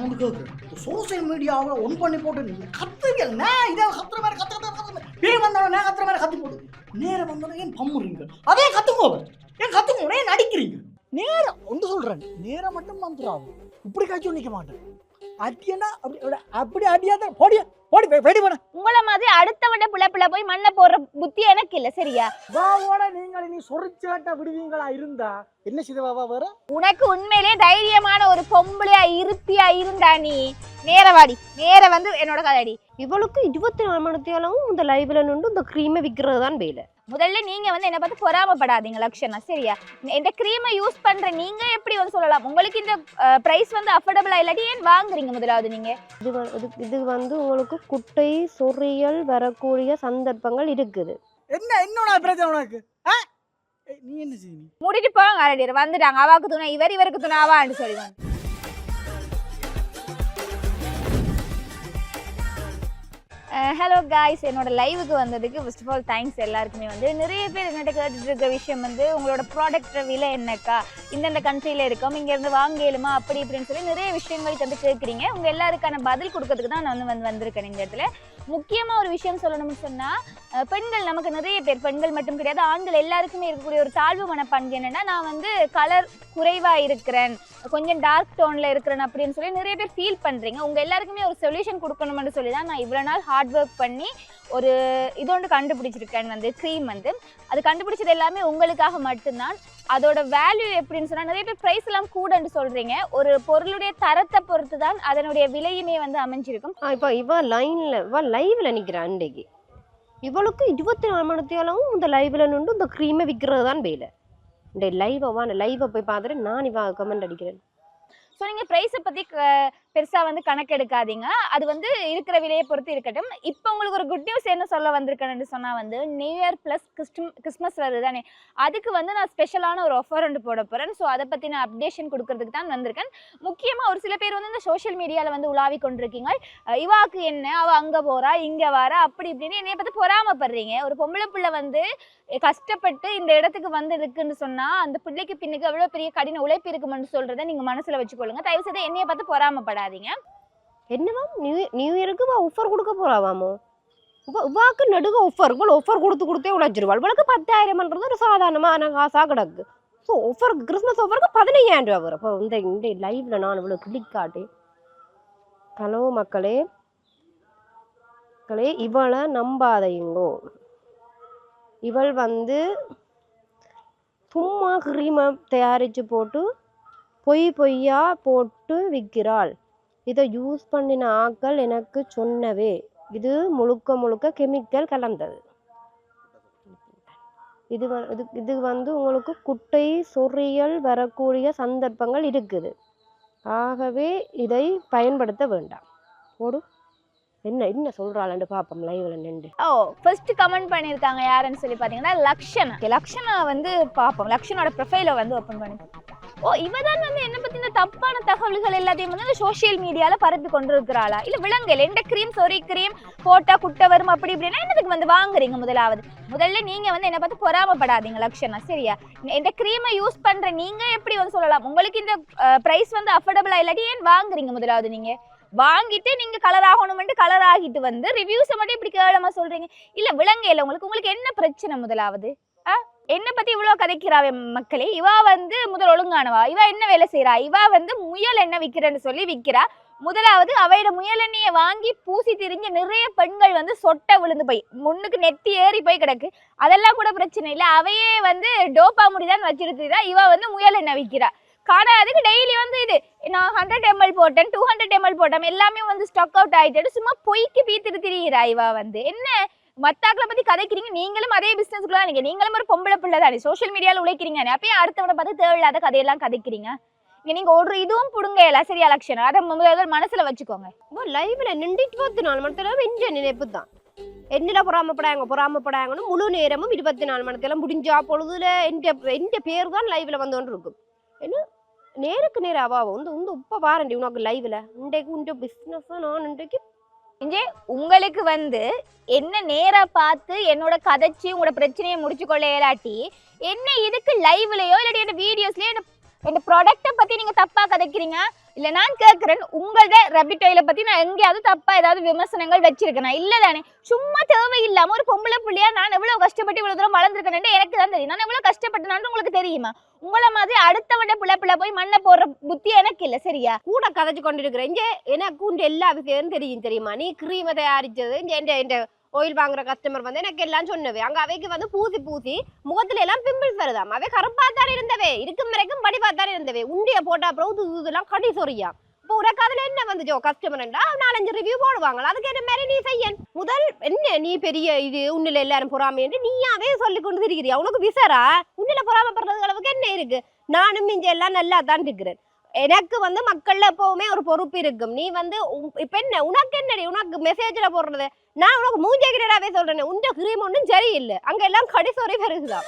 Sound வந்து social மீடியாவில் one பண்ணி போட்டு நீங்கள் கத்துறீங்க நான் இதை கத்துற மாதிரி கத்து கத்து கத்து பேய் வந்தவன் நான் கத்துற மாதிரி கத்து போடு. நேரம் வந்தவன் ஏன் பம்முறீங்க? அதே கத்துக்கோங்க ஏன் கத்துக்கோங்க ஏன் நடிக்கிறீங்க? நேரம் ஒன்று சொல்கிறேன் நேரம் மட்டும் வந்துடாது இப்படி காய்ச்சும் நிற்க மாட்டேன். அடியனா அப்படி அப்படி அடியாத போடி போடி வெடி பண்ண உங்களை மாதிரி அடுத்தவட புள்ள புள்ள போய் மண்ணை போடுற புத்தி எனக்கு இல்ல சரியா? வாவோட நீங்கள் நீ சொரிச்சாட்ட விடுவீங்களா இருந்தா? என்ன செய்தவா வேற? உனக்கு உண்மையிலே தைரியமான ஒரு பொம்பளையா இருப்பியா இருந்தா நீ? நேர வாடி நேர வந்து என்னோட கதைடி இவளுக்கு இருபத்தி நாலு மணி நேரமும் இந்த லைவ்ல நின்று இந்த க்ரீமை விற்கிறது தான் வேலை. முதல்ல நீங்க வந்து என்ன பார்த்து பொறாமப்படாதீங்க லக்ஷனா. சரியா? இந்த க்ரீமை யூஸ் பண்ற நீங்க எப்படி வந்து சொல்லலாம்? உங்களுக்கு இந்த பிரைஸ் வந்து அஃபோர்டபுளா இல்லாட்டி ஏன் வாங்குறீங்க முதலாவது நீங்க? இது இது- இது வந்து உங்களுக்கு குட்டை சொறியல் வரக்கூடிய சந்தர்ப்பங்கள் இருக்குது. என்ன என்னோட பிரச்சனை உனக்கு? ஆ? ஏய், நீ என்ன செய்ய மூடிட்டு ஆல்ரெடி வந்துட்டாங்க. அவாக்கு துணை இவர் இவருக்கு துணை அவான்னு சொல்லுவாங்க ஹலோ காய்ஸ் என்னோட லைவுக்கு வந்ததுக்கு ஃபர்ஸ்ட் ஆஃப் ஆல் தேங்க்ஸ் எல்லாருக்குமே வந்து. நிறைய பேர் என்கிட்ட கேட்டுட்டு இருக்க விஷயம் வந்து உங்களோட ப்ராடக்ட் விலை என்னக்கா இந்தந்த கண்ட்ரியில் இருக்கோம் இங்கேருந்து வாங்கலுமா அப்படி இப்படின்னு சொல்லி நிறைய விஷயங்களுக்கு வந்து கேட்குறீங்க உங்கள் எல்லாருக்கான பதில் கொடுக்கறதுக்கு தான் நான் வந்து வந்து வந்திருக்கேன் இந்த இடத்துல. முக்கியமாக ஒரு விஷயம் சொல்லணும்னு சொன்னால் பெண்கள் நமக்கு நிறைய பேர் பெண்கள் மட்டும் கிடையாது ஆண்கள் எல்லாருக்குமே இருக்கக்கூடிய ஒரு தாழ்வு மனப்பான்மை என்னன்னா நான் வந்து கலர் குறைவா இருக்கிறேன் கொஞ்சம் டார்க் டோன்ல இருக்கிறேன் அப்படின்னு சொல்லி நிறைய பேர் ஃபீல் பண்றீங்க. உங்க எல்லாருக்குமே ஒரு சொல்யூஷன் கொடுக்கணும்னு சொல்லி தான் நான் இவ்வளவு நாள் ஹார்ட் ஒர்க் பண்ணி ஒரு இதோண்டு கண்டுபிடிச்சிருக்கேன் வந்து க்ரீம் வந்து. அது கண்டுபிடிச்சது எல்லாமே உங்களுக்காக மட்டும்தான். அதோட வேல்யூ எப்படின்னு சொன்னா நிறைய பேர் ப்ரைஸ் எல்லாம் கூடன்னு சொல்றீங்க. ஒரு பொருளுடைய தரத்தை பொறுத்து தான் அதனுடைய விலையுமே வந்து அமைஞ்சிருக்கும். இப்போ இவ லைன்ல இவ லைவ்ல நிக்கிறா அன்றைக்கு இவளுக்கு இருபத்தி நாலு மணி நேரமும் இந்த லைவ்ல நின்று இந்த க்ரீமை விற்கிறது தான் வேலை. இந்த லைவை வா லைவை போய் பார்த்துட்டு நான் இவ கமெண்ட் அடிக்கிறேன். ஸோ நீங்கள் ப்ரைஸை பற்றி பெருசாக வந்து கணக்கெடுக்காதீங்க. அது வந்து இருக்கிற விலையை பொறுத்து இருக்கட்டும். இப்போ உங்களுக்கு ஒரு குட் நியூஸ் என்ன சொல்ல வந்திருக்கேன்னு சொன்னால் வந்து new year plus Christmas Christmas வருது தானே அதுக்கு வந்து நான் ஸ்பெஷலான ஒரு ஆஃபர் ஒன்று போட போகிறேன் ஸோ அதை பற்றி நான் அப்டேஷன் கொடுக்கறதுக்கு தான் வந்திருக்கேன். முக்கியமாக ஒரு சில பேர் வந்து இந்த சோஷியல் மீடியாவில் வந்து உலாவி கொண்டிருக்கீங்க. இவாக்கு என்ன? அவள் அங்கே போகிறா இங்கே வாரா அப்படி இப்படின்னு என்னைய பார்த்து பொறாமப்படுறீங்க. ஒரு பொம்பளை பிள்ளை வந்து கஷ்டப்பட்டு இந்த இடத்துக்கு வந்து இருக்குன்னு சொன்னால் அந்த பிள்ளைக்கு பின்னுக்கு எவ்வளோ பெரிய கடின உழைப்பு இருக்குமென்னு சொல்கிறத நீங்கள் மனசில் வச்சுக்கொள்ளுங்க. தயவு செய்து என்னைய பார்த்து கவலைப்படாதீங்க. என்னவா நியூ நியூ இயருக்கு வா ஆஃபர் கொடுக்க போறாவாமோ இவ இவாக்கு நடுக ஆஃபர் இவ்வளோ ஆஃபர் கொடுத்து கொடுத்தே உழைச்சிருவாள். இவளுக்கு பத்தாயிரம்ன்றது ஒரு சாதாரணமான காசாக கிடக்கு. ஸோ ஆஃபருக்கு கிறிஸ்மஸ் ஆஃபருக்கு பதினையாயிரம் ரூபா வரும். அப்போ இந்த இந்த லைவ்ல நான் இவ்வளோ கிளிக்காட்டி ஹலோ மக்களே. மக்களே இவளை நம்பாதையுங்கோ இவள் வந்து சும்மா கிரீமை தயாரித்து போட்டு பொய் பொய்யா போட்டு விற்கிறாள். இதை யூஸ் பண்ணின ஆட்கள் எனக்கு சொன்னவே. இது முழுக்க முழுக்க கெமிக்கல் கலந்தது. இது இது இது வந்து உங்களுக்கு குட்டை சொறியல் வரக்கூடிய சந்தர்ப்பங்கள் இருக்குது. ஆகவே இதை பயன்படுத்த வேண்டாம். போடு. என்ன என்ன சொல்கிறாள்னு பார்ப்போம் லைவ்ல நின்று. ஓ ஃபர்ஸ்ட் கமெண்ட் பண்ணியிருக்காங்க யாருன்னு சொல்லி பார்த்தீங்கன்னா லக்ஷனா. லக்ஷனா வந்து பார்ப்போம் லக்ஷனோட ப்ரொஃபைலை வந்து ஓப்பன் பண்ணி ஓ இவதான் வந்து என்ன பத்தின இந்த தப்பான தகவல்கள் எல்லாத்தையும் வந்து சோசியல் சோஷியல் மீடியால பரப்பி கொண்டிருக்கிறாளா? இல்ல விலங்குகள் எந்த கிரீம் சொரி கிரீம் போட்டா குட்டை வரும் அப்படி இப்படின்னா என்னதுக்கு வந்து வாங்குறீங்க முதலாவது? முதல்ல நீங்க வந்து என்ன பார்த்து பொறாமப்படாதீங்க லட்சணா சரியா? இந்த கிரீமை யூஸ் பண்ற நீங்க எப்படி வந்து சொல்லலாம்? உங்களுக்கு இந்த பிரைஸ் வந்து அஃபோர்டபுளா இல்லாட்டி ஏன் வாங்குறீங்க முதலாவது நீங்க? வாங்கிட்டு நீங்க கலர் ஆகணும்னு கலர் ஆகிட்டு வந்து ரிவ்யூஸை மட்டும் இப்படி கேவலமா சொல்றீங்க. இல்ல விலங்கையில உங்களுக்கு உங்களுக்கு என்ன பிரச்சனை முதலாவது? என்ன பத்தி இவ்வளவு கதைக்கிறாவே மக்களே? இவா வந்து முதல் ஒழுங்கானவா? இவ என்ன வேலை செய்றா? இவா வந்து முயல் என்ன விற்கிறேன்னு சொல்லி விற்கிறா முதலாவது அவையோட முயல் எண்ணெயை வாங்கி பூசி திரிஞ்ச நிறைய பெண்கள் வந்து சொட்டை விழுந்து போய் முன்னுக்கு நெத்தி ஏறி போய் கிடக்கு. அதெல்லாம் கூட பிரச்சனை இல்லை. அவையே வந்து டோப்பா முடிதான் வச்சிருந்தா இவ வந்து முயல் எண்ணெய் விக்கிறா. காணாதுக்கு டெய்லி வந்து இது நான் ஹண்ட்ரட் எம்எல் போட்டேன் டூ ஹண்ட்ரட் எம்எல் போட்டேன் எல்லாமே வந்து ஸ்டாக் அவுட் ஆயிட்டு சும்மா பொய்க்கு பீத்துட்டு திரிகிறா இவா வந்து. என்ன? மத்தாக்களை பத்தி கதைக்கிறீங்க நீங்களும் அதே பிசினஸ்க்குள்ள நீங்க நீங்களும் ஒரு பொம்பளை பிள்ளை தானே. சோஷியல் மீடியால உழைக்கிறீங்க அப்பயே அடுத்தவனை பார்த்து தேவையில்லாத கதையெல்லாம் கதைக்கிறீங்க. நீங்க ஒரு இதுவும் புடுங்க எல்லாம் சரியா லட்சணம் அதை முதல்ல மனசுல வச்சுக்கோங்க. இப்போ லைவ்ல நின்றுட்டு இருபத்தி நாலு மணி நேரம் எந்த நினைப்பு தான் என்னில் பொறாமப்படாங்க பொறாமப்படாங்கன்னு முழு நேரமும் இருபத்தி நாலு மணி நேரம் முடிஞ்சா பொழுதுல எந்த எந்த பேர் தான் லைவ்ல வந்தோன்னு இருக்கும். என்ன? நேருக்கு நேரம் அவாவும் இந்த இந்த உப்ப பாருண்டி உனக்கு லைவ்ல இன்றைக்கு உண்ட பிஸ்னஸ் நான் இன்றைக்கு உங்களுக்கு வந்து என்ன நேரா பார்த்து என்னோட கதைச்சி உங்களோட பிரச்சனையை முடிச்சு கொள்ள இயலாட்டி என்ன இதுக்கு லைவ்லயோ இல்லாட்டி என்ன வீடியோஸ்லயோ என்ன இந்த ப்ராடக்ட்டை பற்றி நீங்கள் தப்பாக கதைக்கிறீங்க? இல்லை நான் கேட்குறேன் உங்களோட ரபிட் பற்றி நான் எங்கேயாவது தப்பாக ஏதாவது விமர்சனங்கள் வச்சிருக்கேன்? இல்லை தானே. சும்மா தேவையில்லாமல் ஒரு பொம்பளை பிள்ளையாக நான் எவ்வளோ கஷ்டப்பட்டு இவ்வளோ தூரம் வளர்ந்துருக்கேன் எனக்கு தான் தெரியும். நான் எவ்வளோ கஷ்டப்பட்டேனான்னு உங்களுக்கு தெரியுமா? உங்களை மாதிரி அடுத்தவண்ட பிள்ளை பிள்ளை போய் மண்ணை போடுற புத்தி எனக்கு இல்லை சரியா? கூட கதைச்சு கொண்டு இருக்கிறேன் இங்கே எனக்கு உண்டு எல்லா விஷயம் தெரியும் தெரியுமா? நீ கிரீமை தயாரிச்சது இந்த இந்த ஆயில் வாங்குற கஸ்டமர் வந்து எனக்கு எல்லாம் சொன்னவே அங்க அவைக்கு வந்து பூசி பூசி முகத்துல எல்லாம் பிம்பிள்ஸ் வருதாம். அவை கருப்பாத்தான் இருந்தவே இருக்கும் வரைக்கும் படிப்பாத்தான் இருந்தவே. உண்டிய போட்டா அப்புறம் இது இதெல்லாம் கடி சொரியா இப்போ உனக்கு அதுல என்ன வந்துச்சோ கஸ்டமர்ண்டா நாலஞ்சு ரிவ்யூ போடுவாங்க அதுக்கேற்ற மாதிரி நீ செய்ய முதல் என்ன நீ பெரிய இது உன்னில எல்லாரும் பொறாமைன்னு நீயாவே சொல்லி கொண்டு திரிக்கிறியா உனக்கு விசாரா? உன்னில பொறாமப்படுறது அளவுக்கு என்ன இருக்கு? நானும் இங்கே எல்லாம் நல்லா தான் இருக்கிறேன். எனக்கு வந்து மக்கள்ல எப்பவுமே ஒரு பொறுப்பு இருக்கும். நீ வந்து உ- இப்ப என்ன உனக்கு என்னடி உனக்கு மெசேஜ்ல போடுறது? நான் உனக்கு மூஞ்சகிரடாவே சொல்றேன் உண்ட கிரீம் ஒன்றும் சரியில்லை. அங்க எல்லாம் கடைசோரை பெருகுதான்.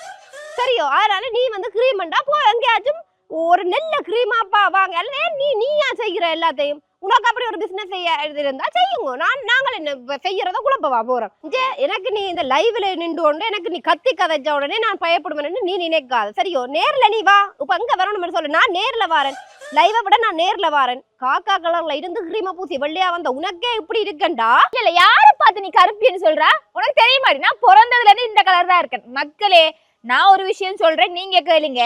சரியோ? அதனால நீ வந்து கிரீம்ண்டா போ எங்கேயாச்சும் ஒரு நல்ல கிரீமாப்பா வாங்க. நீ நீயா செய்கிற எல்லாத்தையும்? உனக்கு அப்படி ஒரு பிசினஸ் செய்ய இருந்தா செய்யுங்க. நான் நாங்கள் என்ன செய்யறத குழப்பவா போறோம். ஜே எனக்கு நீ இந்த லைவ்ல நின்று கொண்டு எனக்கு நீ கத்தி கதைச்ச உடனே நான் பயப்படுவேன் நீ நினைக்காத. சரியோ? நேர்ல நீ வா. இப்ப அங்க வரணும் சொல்லு. நான் நேர்ல வாரேன். லைவை விட நான் நேர்ல வாரேன். காக்கா கலர்ல இருந்து கிரீமா பூசி வெள்ளையா வந்த உனக்கே இப்படி இருக்கண்டா? இல்ல இல்ல யார பார்த்து நீ கருப்பின்னு சொல்ற? உனக்கு தெரியுமாடி? நான் பிறந்ததுல இருந்து இந்த கலர் தான் இருக்கேன். மக்களே நான் ஒரு விஷயம் சொல்றேன். நீங்க கேளுங்க.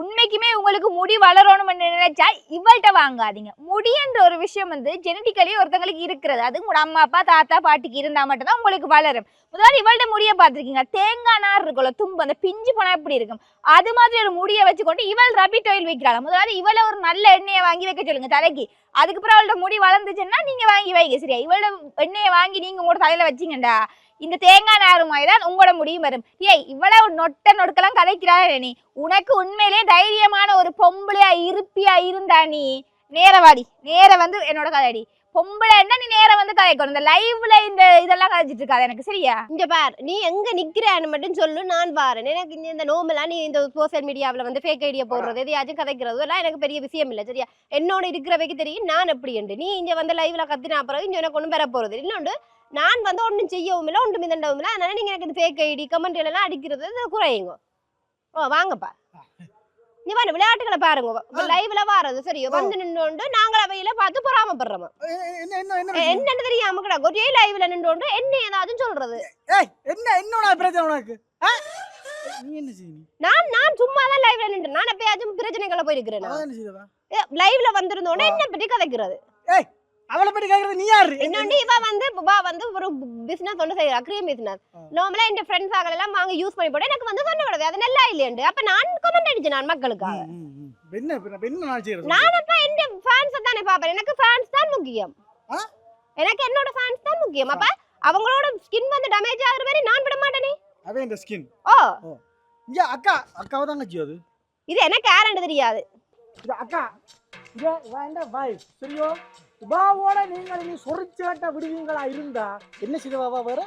உண்மைக்குமே உங்களுக்கு முடி வளரணும்னு நினைச்சா இவள்கிட்ட வாங்காதீங்க. முடின்ற ஒரு விஷயம் வந்து ஜெனட்டிக்கலி ஒருத்தங்களுக்கு இருக்கிறது. அது உங்களோட அம்மா அப்பா தாத்தா பாட்டிக்கு இருந்தா மட்டும்தான் உங்களுக்கு வளரும். முதல்ல இவள்கிட்ட முடியை பார்த்துருக்கீங்க. தேங்காய் நார் இருக்குல்ல தும்பு அந்த பிஞ்சு போனா எப்படி இருக்கும்? அது மாதிரி ஒரு முடியை வச்சுக்கொண்டு இவள் ரபிட் ஆயில் வைக்கிறாள். முதல்ல இவளை ஒரு நல்ல எண்ணெயை வாங்கி வைக்க சொல்லுங்க தலைக்கு. அதுக்கப்புறம் அவளோட முடி வளர்ந்துச்சுன்னா நீங்க வாங்கி வைங்க. சரியா? இவளோட எண்ணெயை வாங்கி நீங்க உங்களோட தலையில வச்சிங்கண்டா? இந்த தேங்காய் நார் மாதிரி தான் உங்களோட முடியும் வரும். ஏய் இவ்வளவு நொட்ட நொடுக்கெல்லாம் கதைக்கிறாரே நீ. உனக்கு உண்மையிலேயே தைரியமான ஒரு பொம்பளையா இருப்பியா இருந்தா நீ. நேரவாடி நேரம் நேர வந்து என்னோட கதைடி பொம்பளைன்னா நீ நேரம் வந்து கதைக்கணும்? இந்த லைவ்ல இந்த இதெல்லாம் கதைச்சிட்டு இருக்காது எனக்கு சரியா? இங்க பார். நீ எங்க நிக்கிறான்னு மட்டும் சொல்லு நான் பாரு எனக்கு இந்த- நோமெல்லாம் நீ இந்த சோசியல் மீடியாவில் வந்து ஃபேக் ஐடியா போடுறது எதையாச்சும் கதைக்கிறது எல்லாம் எனக்கு பெரிய விஷயம் இல்லை சரியா? என்னோட இருக்கிறவைக்கு தெரியும் நான் எப்படி உண்டு? நீ இங்க வந்து லைவ்ல கத்தினா அப்புறம் இங்க எனக்கு ஒன்றும் பெற போறது இன்னொன்று நான் வந்து ஒன்றும் செய்யவும் இல்லை ஒன்றும் மிதண்டவும் இல்லை. அதனால நீங்க எனக்கு இந்த ஃபேக் ஐடி கமெண்ட் எல்லாம் அடிக்கிறது இது குறையுங்க. ஓ வாங்கப்பா. நீ வந்து விளையாட்டுகளை பாருங்க. லைவ்ல வாரது சரியோ? வந்து நின்று நாங்கள் அவையில பார்த்து பொறாமப்படுறோம்? என்னன்னு தெரியாம கிடக்கு. ஒரே லைவ்ல நின்று என்ன ஏதாச்சும் சொல்றது? என்ன என்னோட பிரச்சனை உனக்கு? நான் நான் சும்மா தான் லைவ்ல நின்று நான் எப்பயாச்சும் பிரச்சனைகளை போயிருக்கிறேன்? லைவ்ல வந்திருந்தோட என்ன பற்றி கதைக்கிறது. அவளை பற்றி கேக்குறது நீ யாரு? இன்னொன்று இவ வந்து இவ வந்து ஒரு பிசினஸ் ஒன்று செய்யறா கிரீம் பிசினஸ். நார்மலா என் ஃப்ரெண்ட்ஸ் ஆகல எல்லாம் வாங்க யூஸ் பண்ணி போட்டு எனக்கு வந்து சொன்ன விடவே அது நல்லா இல்லையண்டு அப்ப நான் கமெண்ட் அடிச்சேன் நான் மக்களுக்காக. என்ன என்ன- நான் செய்யறது நான் அப்ப என் ஃபேன்ஸ் தானே பாப்பேன் எனக்கு ஃபேன்ஸ் தான் முக்கியம்? எனக்கு என்னோட ஃபேன்ஸ் தான் முக்கியம். அப்ப அவங்களோட ஸ்கின் வந்து டேமேஜ் ஆகுற மாதிரி நான் விட மாட்டேனே. அவன் இந்த ஸ்கின் ஓ. இங்க அக்கா அக்காவை கட்சி அது? இது எனக்கு யாருன்னு தெரியாது. இது அக்கா. இது வேண்ட பாய் சரியோ? உபாவோட நீங்கள் நீ சொரிச்சாட்ட விடுவீங்களா இருந்தா? என்ன செய்தவாவா வேற?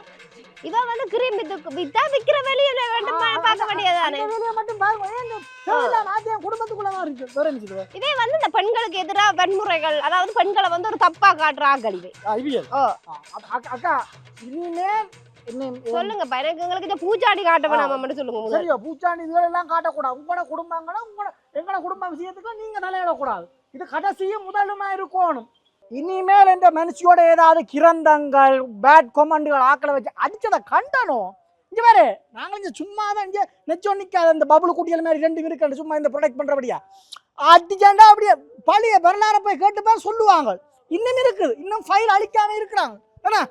இவ வந்து கிரீம் வித்து விக்கிற வெளியில வேண்டும் பார்க்க வேண்டியதானே அந்த வேலையை மட்டும் பாருங்க. ஆத்தியம் குடும்பத்துக்குள்ள தான் இருக்கு. வேற என்ன செய்தவா இதே வந்து இந்த பெண்களுக்கு எதிராக வன்முறைகள் அதாவது பெண்களை வந்து ஒரு தப்பா காட்டுற ஆக்கள் ஓ. அக்கா இனிமேல் சொல்லுங்கப்பா எனக்கு எங்களுக்கு இந்த பூச்சாடி காட்ட வேணாமா மட்டும் சொல்லுங்க சரியா பூச்சாண்டி இதுகள் எல்லாம் காட்டக்கூடாது. உங்களோட குடும்பங்களை உங்களோட எங்களோட குடும்ப விஷயத்துக்கு நீங்க தலையிடக்கூடாது. இது கடைசியும் முதலுமா இருக்கணும். இனிமேல் இந்த மனுஷியோட ஏதாவது கிரந்தங்கள் பேட் கொமெண்டுகள் ஆக்களை வச்சு அடிச்சதை கண்டனும் இங்க வேறு நாங்கள் இங்க சும்மா தான் இங்கே நெச்சம் நிற்காத இந்த பபுள் குட்டிகள் மாதிரி ரெண்டு இருக்கு சும்மா இந்த ப்ரொடெக்ட் பண்றபடியா. அடிச்சாண்டா அப்படியே பழைய வரலாறை போய் கேட்டு பேர் சொல்லுவாங்க. இன்னும் இருக்குது இன்னும் ஃபைல் அழிக்காம இருக்கிறாங்க. ஏன்னா.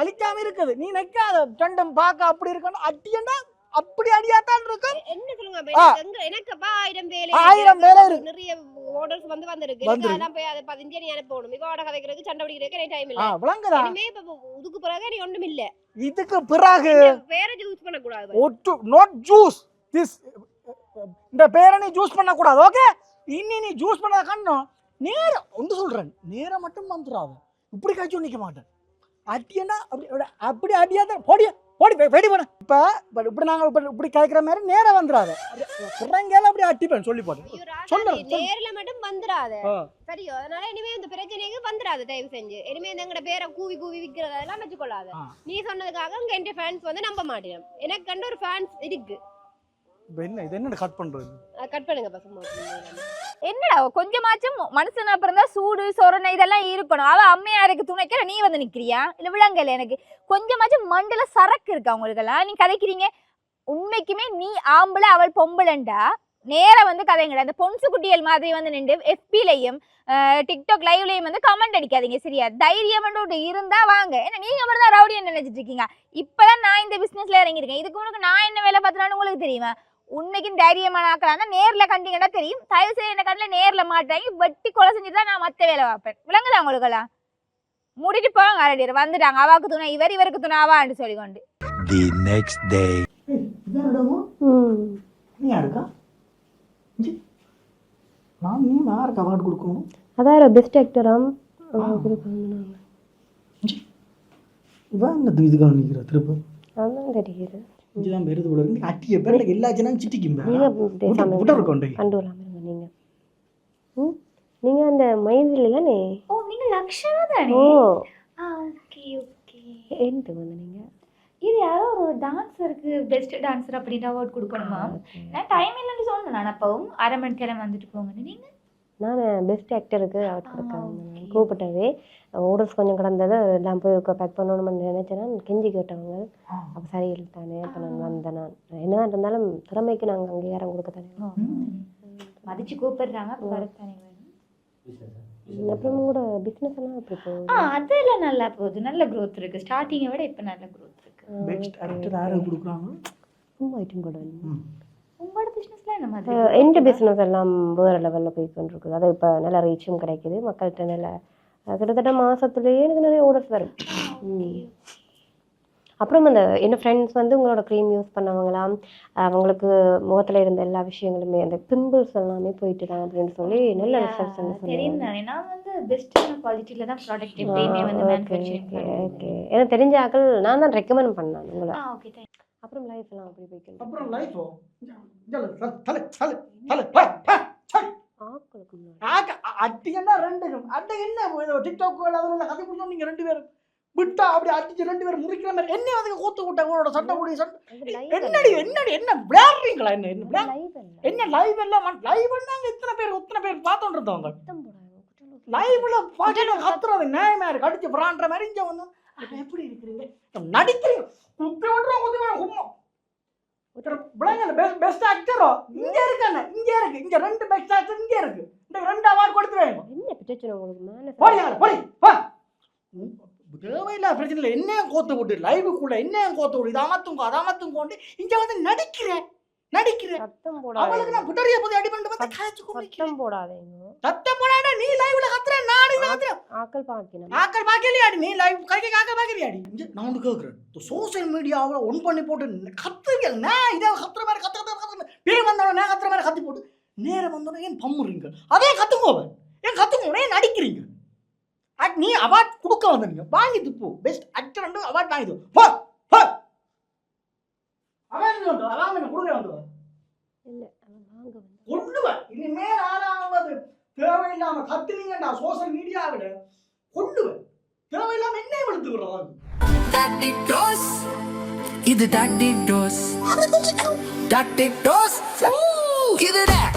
அழிக்காம இருக்குது. நீ நிக்காத. ரெண்டும் பார்க்க அப்படி இருக்கணும். அடியண்டா அப்படி அடியாத்தான் இருக்கும். என்ன சொல்லுங்க எனக்குப்பா ஆயிரம் வேலை ஆயிரம் வேலை இருக்கு. நிறைய ஆர்டர்ஸ் வந்து வந்திருக்கு. அதான் போய் அதை பதினஞ்சு நீ அனுப்பணும். இவோட கதைக்கிறதுக்கு சண்டை பிடிக்கிறதுக்கு எனக்கு டைம் இல்ல. விளங்குதா? இனிமே இப்ப இதுக்கு பிறகு நீ ஒண்ணும் இல்ல. இதுக்கு பிறகு வேற யூஸ் பண்ண கூடாது ஒட்டு நாட் ஜூஸ் திஸ் இந்த பேரை நீ ஜூஸ் பண்ணக்கூடாது ஓகே இனி நீ ஜூஸ் பண்ண கண்ணும் நேரம் ஒன்று சொல்றேன். நேரம் மட்டும் வந்துடாது இப்படி காய்ச்சி நிற்க மாட்டேன். அடியண்டா அப்படி அப்படி- அப்படி அடியாத போடி வெடி பண்ண இப்போ இப்படி நாங்கள் இப்படி இப்படி கேட்குற மாதிரி நேரம் வந்துடாது பிறங்கெல்லாம் அப்படி அட்டிப்பேன் சொல்லி போட்டு சொல்லு. நேர்ல மட்டும் வந்துடாத ஆ. சரியோ அதனால இனிமே இந்த பிரச்சனைக்கு வந்துடாது தயவு செஞ்சு. இனிமே இந்த எங்கட பேரை கூவி கூவி விக்கிறது அதெல்லாம் வச்சுக்கொள்ளாத. நீ சொன்னதுக்காக இங்க என் ஃபேன்ஸ் வந்து நம்ப மாட்டேன். எனக்கு கண்டு ஒரு ஃபேன்ஸ் இருக்கு. இப்போ என்ன இது என்ன கட் பண்ணுறது கட் பண்ணுங்க பசங்க என்னடா கொஞ்சமாச்சும் மனுஷன் அப்புறம் தான் சூடு சொரணை இதெல்லாம் இருக்கணும். அவ அம்மையாருக்கு துணைக்கிற நீ வந்து நிக்கிறியா? இல்ல விளங்கல எனக்கு. கொஞ்சமாச்சும் மண்டல சரக்கு இருக்கா உங்களுக்கெல்லாம்? நீ கதைக்கிறீங்க. உண்மைக்குமே நீ ஆம்பளை அவள் பொம்பளைண்டா? நேராக வந்து கதைங்கடா அந்த பொன்சு குட்டியல் மாதிரி வந்து நின்று எஃபிலையும் டிக்டாக் லைவ்லையும் வந்து கமெண்ட் அடிக்காதீங்க சரியா? தைரியம் ஒன்று இருந்தா வாங்க. ஏன்னா நீங்க மட்டும் தான் ரவுடின்னு நினைச்சிட்டு இருக்கீங்க. இப்பதான் நான் இந்த பிசினஸ்ல இறங்கியிருக்கேன். இதுக்கு முன்னாடி நான் என்ன வேலை பார்த்தனாலும் உங்களுக்கு தெரியுமா? உண்மைக்கும் தைரியமான ஆக்கலாம் தான் நேர்ல கண்டீங்கன்னா தெரியும். தயவு செய்து என்ன கண்ணில் நேர்ல மாட்டாங்க வெட்டி கொலை செஞ்சுட்டு தான் நான் மத்த வேலை பார்ப்பேன். விளங்குதா உங்களுக்கெல்லாம்? மூடிட்டு போவாங்க அரடியர் வந்துட்டாங்க. அவாக்கு துணை இவர் இவருக்கு துணை அவான்னு சொல்லிக்கொண்டு. The next day. இதான் இடமா ம். நீ யாருக்கா இஞ்சி. நான் நீ யாருக்கு அவார்டு கொடுக்கணும். அதான் பெஸ்ட் ஆக்டராம் இஞ்சி. இவன் என்ன இதுக்காக நிற்கிற திருப்ப அதான் தெரியுது இஞ்சிதான் பெருது போல இருக்கு. அட்டிய பேர் எல்லா ஜனம் சிட்டிக்கும் இருக்கோண்டே கண்டு விடாம இருங்க நீங்க. நீங்க அந்த மயிலில் தானே ஓ நீங்க லக்ஷனா ஓ. Okay okay. எந்த வந்து நீங்க. இது யாரோ ஒரு டான்ஸருக்கு பெஸ்ட் டான்ஸர் அப்படின்னு அவார்ட் கொடுக்கணுமா? நான் டைம் இல்லைன்னு சொன்னேன் நான் அப்பவும் அரை மணி கிழமை வந்துட்டு போங்கன்னு. நீங்க? நான் பெஸ்ட் ஆக்டருக்கு அவார்ட் கொடுத்தாங்க. கூப்பிட்டவே ஓடர்ஸ் கொஞ்சம் கிடந்தது. எல்லாம் போய் பேக் பண்ணணும்னு நினைச்சேன் நான் கெஞ்சி கேட்டவங்க. அப்போ சரி தானே அப்போ நான் வந்தேன் நான். என்ன இருந்தாலும் திறமைக்கு நாங்கள் அங்கீகாரம் கொடுக்க தானே மதிச்சு கூப்பிடுறாங்க அப்புறம் கூட பிஸ்னஸ் எல்லாம் எப்படி போகுது? ஆ அதெல்லாம் நல்லா போகுது. நல்ல growth இருக்கு. ஸ்டார்டிங்கை விட இப்போ நல்ல growth இருக்கு. பெஸ்ட் ஆக்டர் யாருக்கு கொடுக்குறாங்க? சும்மா ஐட்டம் கூட. உங்களோட பிசினஸ்ல என்ன மாதிரி எந்த பிஸ்னஸ் எல்லாம் வேறு லெவலில் போய் கொண்டிருக்குது அது இப்போ நல்ல ரீச்சும் கிடைக்குது. மக்கள்கிட்ட நல்ல கிட்டத்தட்ட மாசத்துலயே எனக்கு நிறைய ஆர்டர்ஸ் வரும். ம். அப்புறம் அந்த என்ன ஃப்ரெண்ட்ஸ் வந்து உங்களோட க்ரீம் யூஸ் பண்ணவங்களாம் அவங்களுக்கு முகத்துல இருந்த எல்லா விஷயங்களுமே அந்த பிம்பிள்ஸ் எல்லாமே போயிட்டு தான் அப்படின்னு சொல்லி நல்ல ரிசல்ட்ஸ் தெரியும் நான் வந்து பெஸ்ட்டான குவாலிட்டியில தான் ப்ராடக்ட் எப்பயுமே வந்து ஓகே எனக்கு தெரிஞ்ச ஆக்கள் நான் தான் ரெக்கமெண்ட் பண்ணேன் உங்களை. அப்புறம் லைஃப் எல்லாம் அப்படி போய்க்கணும் அப்புறம் லைஃபோ தலை தலை தலை தலை பா, பா, சை. ஆக்களுக்கு முன்னாடி ஆக, அ- அடி என்ன ரெண்டு? அட்டை என்ன? டிக்டாக் அதில் கதை பிடிச்சோம் நீங்க ரெண்டு பேரும் விட்டா அப்படி அடிச்சு ரெண்டு பேரும் முறிக்கிற மாதிரி என்ன அதுக்கு கூத்து விட்டா உங்களோட சண்டை போடி சண்டை. என்னடி என்னடி என்ன விளையாடுறீங்களா? என்ன என்ன. என்ன? லைவ் எல்லாம் லைவ் பண்ணாங்க இத்தனை பேர் இத்தனை பேர் பார்த்துட்டு இருந்தவங்க. லைவ்ல பாக்கெட்ல கத்துறது நியாயமா இருக்கு? அடிச்சு பிரான்ற மாதிரி இங்க வந்து எப்படி இருக்கிறீங்க? நடிக்கிறீங்க. குப்பி விட்டுறோம் குத்தி கும்மா பிள்ளைங்க பெஸ்ட் ஆக்டரோ இங்க இருக்கானே இங்க இருக்கு. இங்க ரெண்டு பெஸ்ட் ஆக்டர் இங்க இருக்கு. இந்த ரெண்டு அவார்ட் கொடுத்து வேணும் என்ன பிரச்சனை உங்களுக்கு? போடி போடி போ. தேவையில்ல பிரச்சனை இல்லை. என்ன கோத்து விட்டு லைவுக்குள்ள என்ன கோத்து விட்டு இது அமத்துங்க அது அமத்துங்க இங்க வந்து நடிக்கிறேன். நடிக்கிறேன் சத்தம் அவளுக்கு போடாதீங்க நான் புட்டரிய போது அடி பண்ணிட்டு வந்து காய்ச்சி குடிக்கிறேன் சத்தம் போடாதீங்க சத்தம் போடாடா நீ லைவ்ல கத்துற நானு பாக்கலையாடி நீ லைவ் கைக்கு காக்கல் பாக்கலையாடி நான் கேக்குறேன். சோசியல் மீடியாவில் ஒன் பண்ணி போட்டு கத்துறீங்க. நான் இதை கத்துற மாதிரி கத்து கத்து கத்து பேய் வந்தவன நான் கத்துற மாதிரி கத்தி போட்டு நேரம் வந்தோடனே ஏன் பம்முறீங்க? அதே கத்துக்கோவ ஏன் நடிக்கிறீங்க. நீ அவார்ட் கொடுக்க வந்தீங்க வாங்கிட்டு போ. பெஸ்ட் ஆக்டர் அவார்ட் வாங்கிட்டு போ போ. அவன் வந்து அதான் என்ன கொடுக்க வந்து வாங்க வந்து கொள்ளுவேன் இனிமேல் ஆறாவது தேவையில்லாம கத்துனீங்கடா சோசியல் மீடியாவில் கொள்ளுவேன் தேவையில்லாம என்ன வெளுத்து விடுறாங்க. இது tactic dose. Tactic dose. இது that.